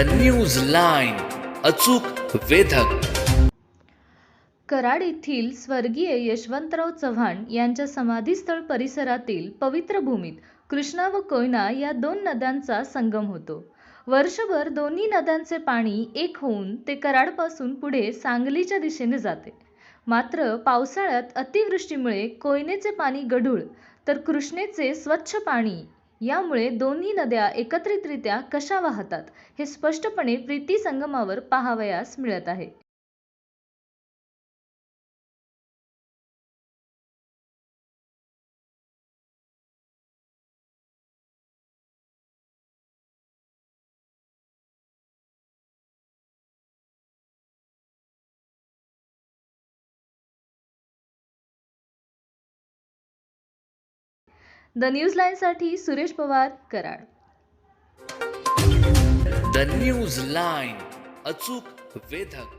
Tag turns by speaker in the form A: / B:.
A: The news line अचूक वेधक.
B: कराड येथील स्वर्गीय यशवंतराव चव्हाण यांच्या समाधीस्थळ परिसरातील पवित्र भूमीत कृष्णा व कोयना या दोन नद्यांचा संगम होतो. वर्षभर दोन्ही नद्यांचे पाणी एक होऊन ते कराडपासून पुढे सांगलीच्या दिशेने जाते. मात्र पावसाळ्यात अतिवृष्टीमुळे कोयनेचे पाणी गढूळ तर कृष्णेचे स्वच्छ पाणी यामुळे दोन्ही नद्या एकत्रितरित्या कशा वाहतात हे स्पष्टपणे प्रीती संगमावर पाहावयास मिळत आहे. The news लाईनसाठी Suresh Pawar Karad.
A: The news line अचूक वेधक.